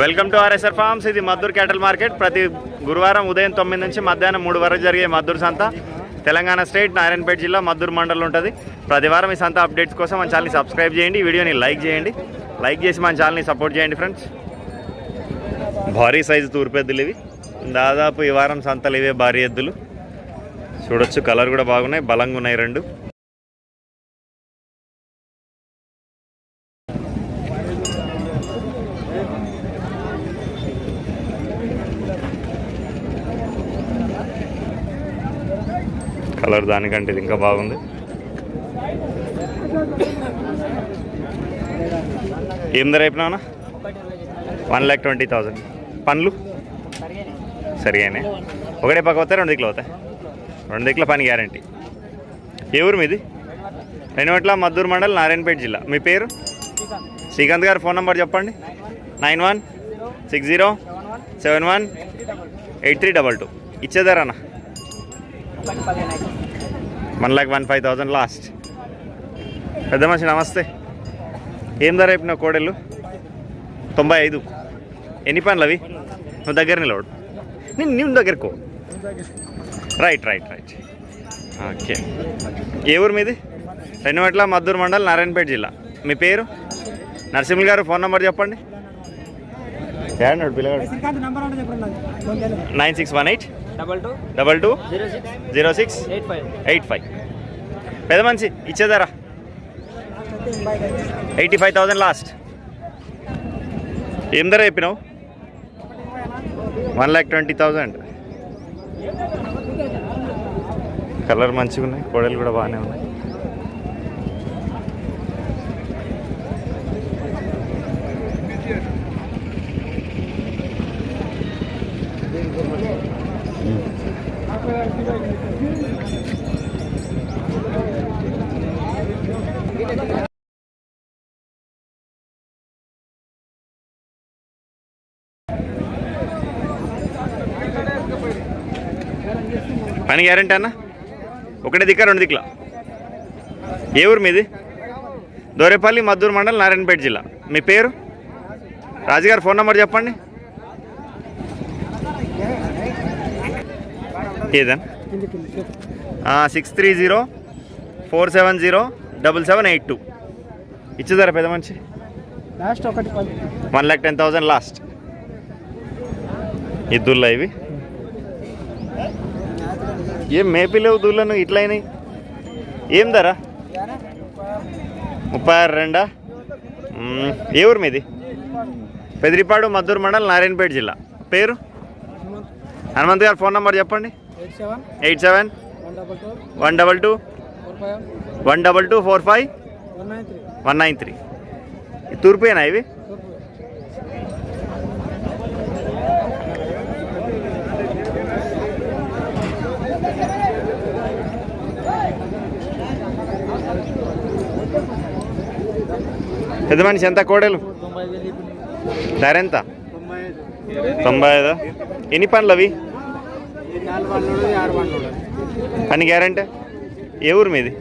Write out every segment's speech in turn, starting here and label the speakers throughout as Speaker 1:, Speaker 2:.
Speaker 1: Welcome to RSR forms. ఇది Maddur క్యాటల్ market. ప్రతి గురువారం ఉదయం తొమ్మిది నుంచి మధ్యాహ్నం మూడు వరకు జరిగే మద్దూర్ సంత. తెలంగాణ స్టేట్ నారాయణపేట జిల్లా మద్దూర్ మండలం ఉంటుంది. ప్రతి వారం ఈ సంత అప్డేట్స్ కోసం మన ఛానల్ని సబ్స్క్రైబ్ చేయండి వీడియోని లైక్ చేయండి. లైక్ చేసి మన ఛానల్ని సపోర్ట్ చేయండి ఫ్రెండ్స్. భారీ సైజు తూర్పెద్దులు ఇవి. దాదాపు ఈ వారం సంతలు ఇవే భారీ ఎద్దులు. చూడొచ్చు కలర్ కూడా బాగున్నాయి బలంగా ఉన్నాయి రెండు. కలర్ దానికంటే ఇది ఇంకా బాగుంది. ఏం ధర అయిపోయినా వన్ ల్యాక్ ట్వంటీ థౌజండ్ పనులు సరిగానే. ఒకటే పక్క పోతాయి రెండు దిక్కులు అవుతాయి రెండు దిక్కుల పని గ్యారంటీ. ఏ ఊరు మీది? రెనివట్ల మద్దూరు మండల్ నారాయణపేట జిల్లా. మీ పేరు? శ్రీకాంత్ గారు ఫోన్ నెంబర్ చెప్పండి. Nine one six zero seven one eight three double two. ఇచ్చేదారన్న one lakh one five thousand last పెద్ద మనిషి నమస్తే. ఏం ధర అయిపోయిన కోడెలు? తొంభై ఐదు. ఎన్ని పనులు అవి? నువ్వు దగ్గర నిలవడు నేను నేను దగ్గరకు రైట్ రైట్ రైట్ ఓకే ఏ ఊరు మీది? రెండుమెట్ల మద్దూరు మండల్ నారాయణపేట జిల్లా. మీ పేరు? నరసింహులు గారు ఫోన్ నెంబర్ చెప్పండి. ఏడన్నాడు పిల్లగాడు nine six one eight
Speaker 2: double two
Speaker 1: double two
Speaker 2: zero six
Speaker 1: zero six
Speaker 2: eight five
Speaker 1: eight five పెద్ద మనిషి ఇచ్చేదారా? ఎయిటీ ఫైవ్ థౌజండ్ లాస్ట్ ఏం ధర చెప్పినావు? One lakh twenty thousand colour మంచిగా ఉన్నాయి కోడలు కూడా బాగానే ఉన్నాయి. పని గ్యారంటీ అన్న? ఒకటే దిక్క రెండు దిక్కుల? ఏ ఊరు మీది? దోరేపల్లి మద్దూరు మండలం నారాయణపేట జిల్లా. మీ పేరు? రాజుగారు ఫోన్ నెంబర్ చెప్పండి. ఏదా six three zero four seven zero double seven eight two. ఇచ్చేదారా పెద్ద మనిషి?
Speaker 2: లాస్ట్ ఒకటి
Speaker 1: one lakh ten thousand last. ఈ దుల్ల ఇవి? ఏం మేపిలేవు దూళ్ళను ఇట్లయినాయి. ఏం ధర? ముప్పై ఆరు రెండా? ఏ ఊరు మీది? పెదిరిపాడు మద్దూరు మండల్ నారాయణపేట జిల్లా. పేరు? హనుమంత్ గారు ఫోన్ నెంబర్ చెప్పండి. Eight seven. Eight
Speaker 2: seven one
Speaker 1: double two. One double two
Speaker 2: four five. One
Speaker 1: nine three. తూర్పు ఏనా ఇవి? పెద్ద మనిషి ఎంత కోడలు? ధర ఎంత?
Speaker 2: తొంభై ఐదు.
Speaker 1: ఐదా ఎన్ని పనులు అవి పని గ్యారంటీ? ఏ ఊరు మీది?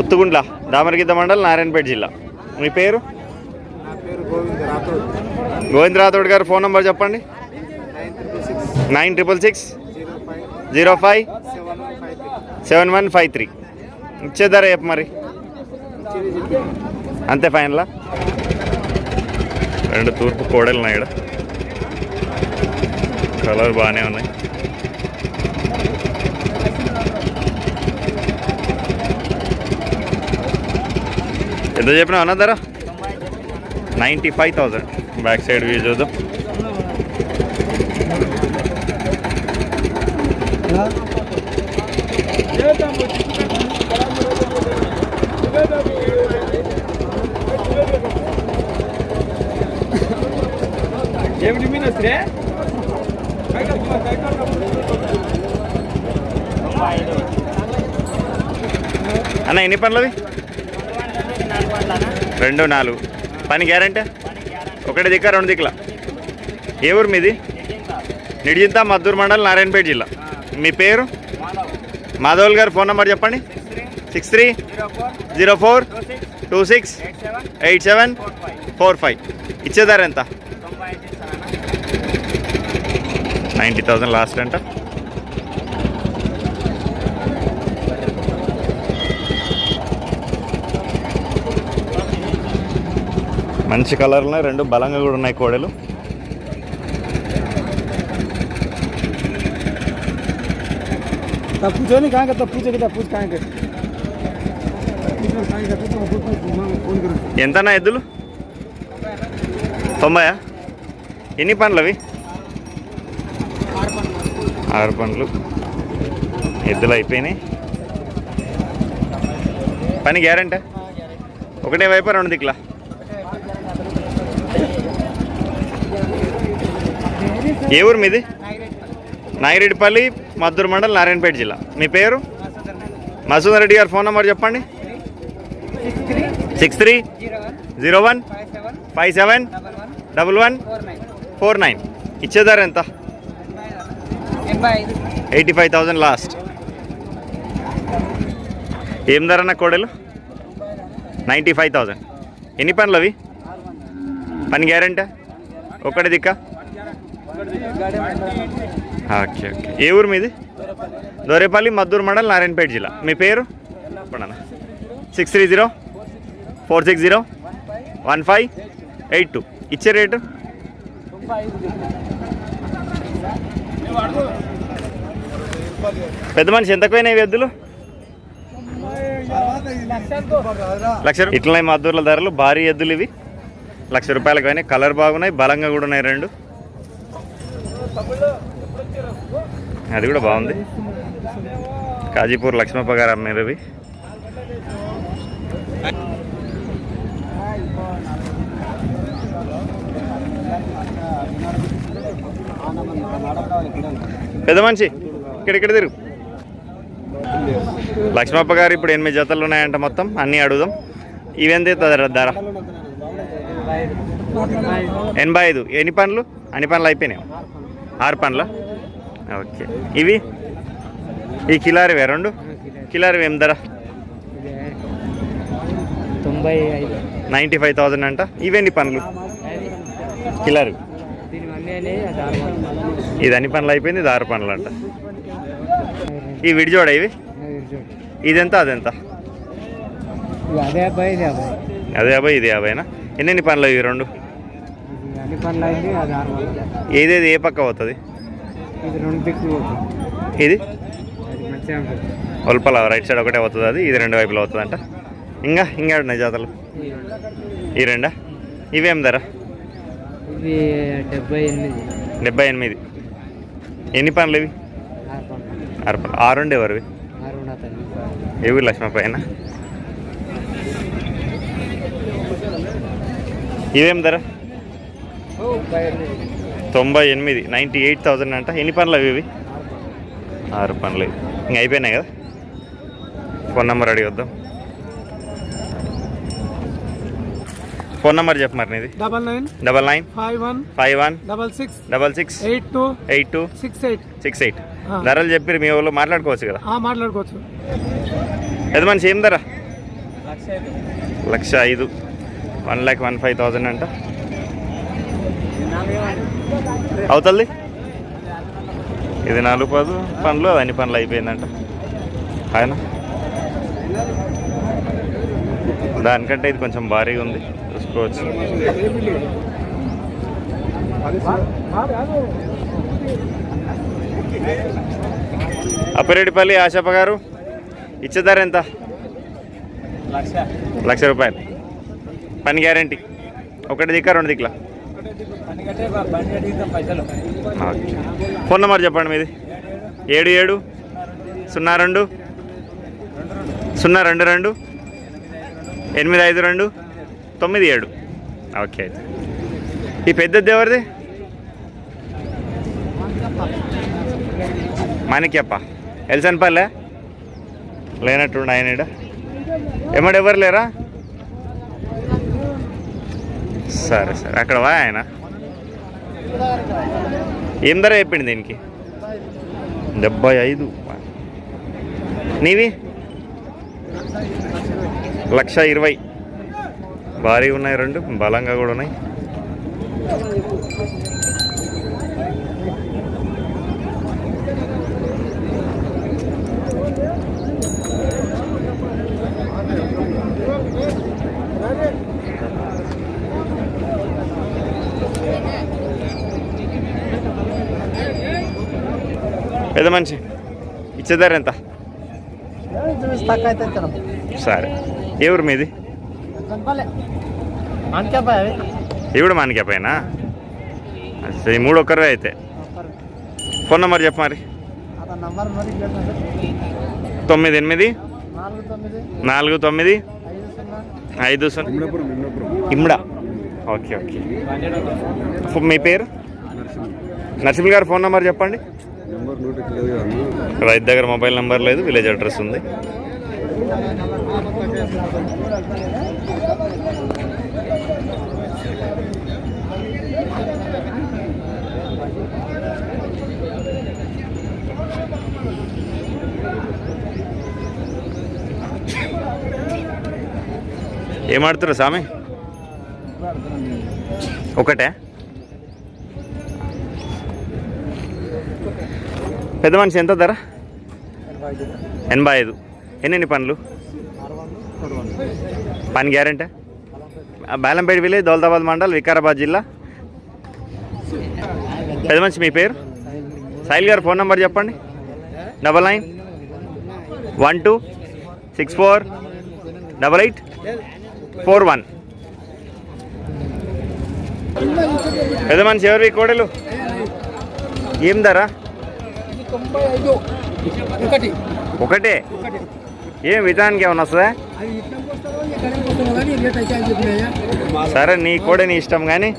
Speaker 1: ఉత్తుగుండ్ల దామరగిద్ద మండల్ నారాయణపేట జిల్లా. మీ పేరు?
Speaker 2: గోవింద్ రాథోడ్
Speaker 1: గారు ఫోన్ నెంబర్ చెప్పండి. Nine
Speaker 2: triple six zero five
Speaker 1: seven one five three. ఇచ్చే ధర చెప్పు మరి. అంతే ఫైనలా రెండు తూర్పు కోడలు ఉన్నాయి ఈడ. కలర్ బాగానే ఉన్నాయి. ఎంత చెప్పినా అన్న ధర? Ninety five thousand back side view చూద్దాం. అన్న ఎన్ని పనులవి? రెండు నాలుగు. పని గ్యారంటీ? ఒకటి దిక్క రెండు దిక్కుల? ఏ ఊరు మీది? నిడిజింత మద్దూరు మండల్ నారాయణపేట జిల్లా. మీ పేరు? మాధవల్ గారు ఫోన్ నెంబర్ చెప్పండి.
Speaker 2: Six
Speaker 1: three zero
Speaker 2: four two
Speaker 1: six eight
Speaker 2: seven four
Speaker 1: five. ఇచ్చేదారు ఇచ్చే ధర ఎంత? నైంటీ థౌజండ్ లాస్ట్ అంట. మంచి కలర్ ఉన్నాయి రెండు బలంగా కూడా ఉన్నాయి కోడలు
Speaker 2: तब पूछो नहीं कहाँ का तब पूछे कि तब पूछ कहाँ के फोन करो
Speaker 1: ఎంతనా ఎద్దులు తొంభయా ఎన్ని పండ్లు అవి ఆరు పండ్లు ఎద్దులు అయిపోయినాయి పని గ్యారంటీ ఒకటే వైపు రెండు దిక్కులా ఏ ఊరు మీది? నాగిరెడ్డిపల్లి మద్దూరు మండల్ నారాయణపేట జిల్లా. మీ పేరు? మసూద్ రెడ్డి గారు ఫోన్ నెంబర్ చెప్పండి.
Speaker 2: Six
Speaker 1: three zero
Speaker 2: one five
Speaker 1: seven double
Speaker 2: double one
Speaker 1: four nine. ఇచ్చేదారు ఎంత? Eighty five thousand last. ఏం ధర అన్న కోడలు? నైంటీ ఫైవ్ థౌజండ్ ఎన్ని పనులు అవి? పని గ్యారంటీ? ఒకటి దిక్కా? Okay okay. ఏ ఊరు మీది? దోరేపల్లి మద్దూరు మండల్ నారాయణపేట జిల్లా. మీ పేరు? Six three zero four six zero one five eight two ఇచ్చే రేటు? పెద్ద మనిషి ఎంతకు పోయినాయి ఎద్దులు? లక్ష రూ- ఇట్లనే మద్దూర్ల ధరలు భారీ ఎద్దులు ఇవి. లక్ష రూపాయలకు పోయినాయి కలర్ బాగున్నాయి బలంగా కూడా ఉన్నాయి రెండు. అది కూడా బాగుంది. కాజీపూర్ లక్ష్మప్ప గారు అమ్మారు అవి. పెద్ద మనిషి ఇక్కడ ఇక్కడ తిరుగు. లక్ష్మప్ప గారు ఇప్పుడు ఎనిమిది జతలు ఉన్నాయంట మొత్తం అన్నీ అడుగుదాం. ఇవెంత ధర ధర? ఎనభై ఐదు. ఎన్ని పనులు? అన్ని పనులు అయిపోయినాయి. ఆరు పనుల ఓకే. ఇవి? ఈ కిలారివే రెండు? కిలారివి ఏం ధర?
Speaker 2: తొంభై ఐదు.
Speaker 1: నైంటీ ఫైవ్ థౌజండ్ అంట. ఇవెన్ని పనులు కిలారి. ఇది అన్ని పనులు అయిపోయింది ఇది ఆరు పనులు అంట. ఈ విడిజోడ ఇవి? ఇదెంత అదెంత?
Speaker 2: అదే అబ్బాయి అబ్బాయి.
Speaker 1: అదే యాభై ఇది యాభైనా ఎన్నెన్ని పనులు ఇవి రెండు?
Speaker 2: అయింది అది ఆరు వందలు.
Speaker 1: ఏదేది ఏ పక్క పోతుంది?
Speaker 2: ఇది రెండు దిక్కులు
Speaker 1: ఇది ఒల్పల రైట్ సైడ్ ఒకటే అవుతుంది అది ఇది రెండు వైపులు అవుతుంది అంట ఇంకా ఇంకా ఉన్నాయి జాతరలు?
Speaker 2: ఈ రెండు.
Speaker 1: ఇవేం ధర?
Speaker 2: డెబ్బై ఎనిమిది.
Speaker 1: డెబ్బై ఎనిమిది. ఎన్ని పనులు ఇవి?
Speaker 2: ఆరు పనులు.
Speaker 1: ఆరు ఉండే ఎవరివి?
Speaker 2: ఉండదు
Speaker 1: ఏవి లక్ష్మ పైన? ఇవేం ధర? తొంభై ఎనిమిది నైంటీ ఎయిట్ థౌజండ్ అంట. ఎన్ని పనులు అవి ఇవి? ఆరు పనులు ఇవి. ఇంక అయిపోయినాయి కదా? ఫోన్ నెంబర్ అడిగొద్దాం ఫోన్ నెంబర్ చెప్పు మరి నీది.
Speaker 2: Double
Speaker 1: nine double
Speaker 2: nine five
Speaker 1: one five
Speaker 2: one double
Speaker 1: six double
Speaker 2: six eight
Speaker 1: two eight
Speaker 2: two six
Speaker 1: eight six
Speaker 2: eight.
Speaker 1: ధరలు చెప్పి మీ వాళ్ళు మాట్లాడుకోవచ్చు కదా?
Speaker 2: మాట్లాడుకోవచ్చు.
Speaker 1: పెద్ద మనిషి ఏం ధర? లక్ష ఐదు. One lakh one five thousand అంట. అవుతుంది ఇది నాలుగు పదు పనులు అవన్నీ అన్ని పనులు అయిపోయిందంట. ఆయన దానికంటే ఇది కొంచెం భారీగా ఉంది. చూసుకోవచ్చు. అప్పిరెడ్డిపల్లి ఆశప్ప గారు ఇచ్చే ధర ఎంత?
Speaker 2: లక్ష
Speaker 1: రూపాయలు. పని గ్యారంటీ. ఒకటి దిక్క రెండు దిక్కులా. ఓకే. ఫోన్ నెంబర్ చెప్పండి మీది. ఏడు ఏడు సున్నా రెండు సున్నా రెండు రెండు ఎనిమిది ఐదు రెండు తొమ్మిది ఏడు. ఓకే. అయితే ఈ పెద్దది ఎవరిది? మాణిక్యప్ప. ఎల్సన్పల్లె? లేనట్టుండి ఆయన ఈడ. ఎవరు లేరా? సరే సరే. అక్కడ వా ఆయన. ఏం ధర చెప్పింది దీనికి? డెబ్బై ఐదు. నీవి? లక్ష ఇరవై. భారీ ఉన్నాయి రెండు బలంగా కూడా ఉన్నాయి. పెద్ద మనిషి. ఇచ్చేదారు ఎంత? సరే. ఏ ఊరు మీది?
Speaker 2: మనకే అవి
Speaker 1: సరే ఈ మూడు ఒక్కరే అయితే. ఫోన్ నెంబర్ చెప్ప మరి. తొమ్మిది ఎనిమిది.
Speaker 2: నాలుగు తొమ్మిది. ఐదు సున్నా.
Speaker 1: ఇమ్డా. Okay okay. మీ పేరు? నరసింహ గారు ఫోన్ నెంబర్ చెప్పండి.
Speaker 3: ఇక్కడ నోట్
Speaker 1: రైతు దగ్గర మొబైల్ నెంబర్ లేదు విలేజ్ అడ్రస్ ఉంది. ఏం ఆడుతున్నారు స్వామి ఒకటే? పెద్ద మనిషి ఎంత ధర? ఎనభై ఐదు. ఎన్ని పనులు? పని గ్యారెంటీ? బేలంపేట విలేజ్ దౌలతాబాద్ మండల్ వికారాబాద్ జిల్లా. పెద్ద మనిషి మీ పేరు? సాయిల్ గారు ఫోన్ నెంబర్ చెప్పండి. Double nine. One two. Six four. Double eight. Four one. పెద్ద మనిషి ఎవరి కోడలు? ఏం ధర?
Speaker 2: తొంభై ఐదు. ఒకటి.
Speaker 1: ఒకటే? ఏం విధానానికి ఏమన్నా వస్తుందా? సరే నీ కూడా నీ ఇష్టం కానీ.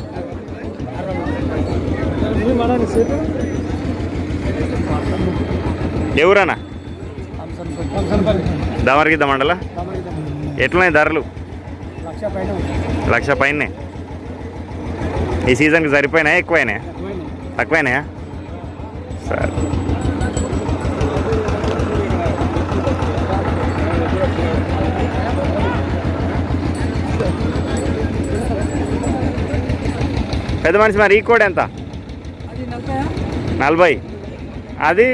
Speaker 1: ఎవరన్నా? దమరగిద్ద మండల. ఎట్లున్నాయి ధరలు?
Speaker 2: లక్ష పైన
Speaker 1: లక్ష పైనే. ఈ సీజన్కి సరిపోయినాయా ఎక్కువైనాయా? తక్కువైనాయా? సరే. పెద్ద మనిషి మరి ఈ కోడ్ ఎంత?
Speaker 2: నలభై
Speaker 1: అది?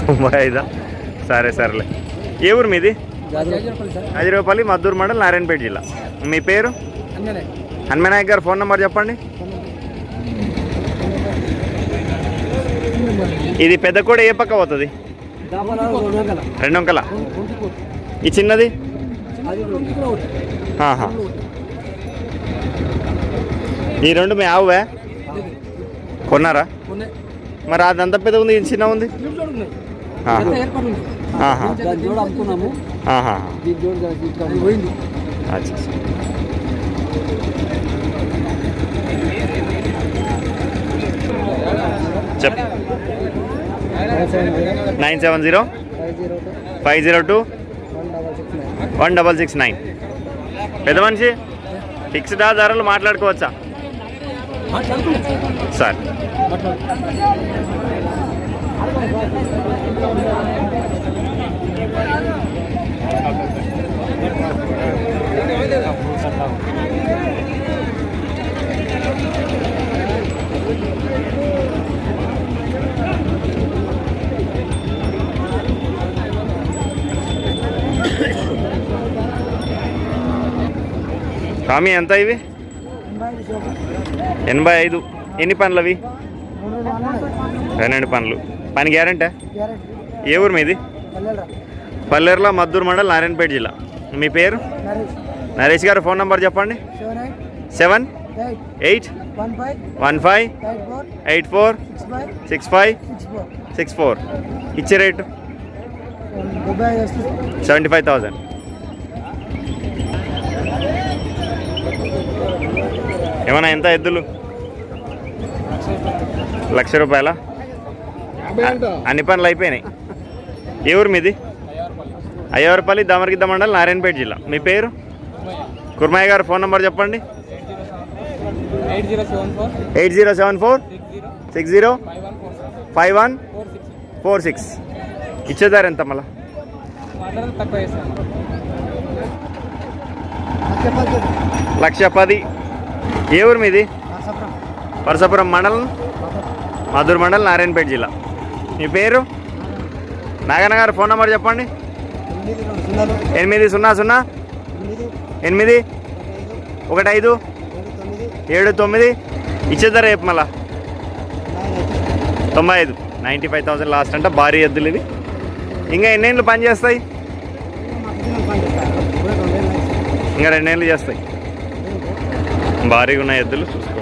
Speaker 2: తొంభై ఐదు.
Speaker 1: సరే సరేలే. ఏ ఊరు మీది? హైదరాబాద్ మద్దూరు మండల్ నారాయణపేట జిల్లా. మీ పేరు? హనుమనాయక్ గారు ఫోన్ నెంబర్ చెప్పండి. ఇది పెద్ద కూడా ఏ పక్క పోతుంది?
Speaker 2: రెండు గుంటుకు
Speaker 1: ఈ చిన్నది
Speaker 2: అది రెండు కూడా ఒకటి
Speaker 1: ఆహా. ఈ రెండు మీ ఆవువే? కొన్నారా? మరి అది అంత పెద్ద ఉంది ఇది చిన్న ఉంది. చెప్ nine seven zero
Speaker 2: five zero two
Speaker 1: five zero two
Speaker 2: one double six nine
Speaker 1: one double six nine. పెద్ద మనిషి? ఫిక్స్డా ధరలు మాట్లాడుకోవచ్చా? సార్. కామీ ఎంత ఇవి? ఎనభై ఐదు. ఎన్ని పనులు అవి పన్నెండు పనులు పని గ్యారంటీ? ఏ ఊరు మీది? పల్లెర్ల మద్దూరు మండల్ నారాయణపేట జిల్లా. మీ పేరు? నరేష్. గారు ఫోన్ నంబర్ చెప్పండి. Seven eight.
Speaker 2: One five.
Speaker 1: Eight four.
Speaker 2: Six five.
Speaker 1: Six four. ఇచ్చే రేటు? Seventy five thousand. ఏమన్నా ఎంత ఎద్దులు? లక్ష రూపాయల? అన్ని పనులు అయిపోయినాయి. ఏ ఊరు మీది? అయ్యవరపల్లి. దమరగిద్ద మండల్ నారాయణపేట జిల్లా. మీ పేరు? కుర్మయ్య గారు ఫోన్ నెంబర్ చెప్పండి. Eight zero
Speaker 2: seven four.
Speaker 1: Six zero.
Speaker 2: Five one
Speaker 1: four six. ఇచ్చేదారు ఎంత మళ్ళా? లక్ష పది. ఏ ఊరు మీది? పరసపురం మండలం? మధుర మండలం నారాయణపేట జిల్లా. మీ పేరు? నాగన్న గారు ఫోన్ నెంబర్ చెప్పండి. ఎనిమిది సున్నా సున్నా ఎనిమిది. ఒకటి ఐదు? ఏడు తొమ్మిది? ఇచ్చేద్దరు రేపు మళ్ళా? తొంభై ఐదు. నైంటీ ఫైవ్ థౌసండ్ లాస్ట్ అంటే భారీ ఎద్దులు ఇవి. ఇంకా ఎన్నేళ్ళు పని చేస్తాయి? ఇంకా రెండేళ్ళు చేస్తాయి. భారీగా ఉన్న ఎద్దులు చూసుకోవచ్చు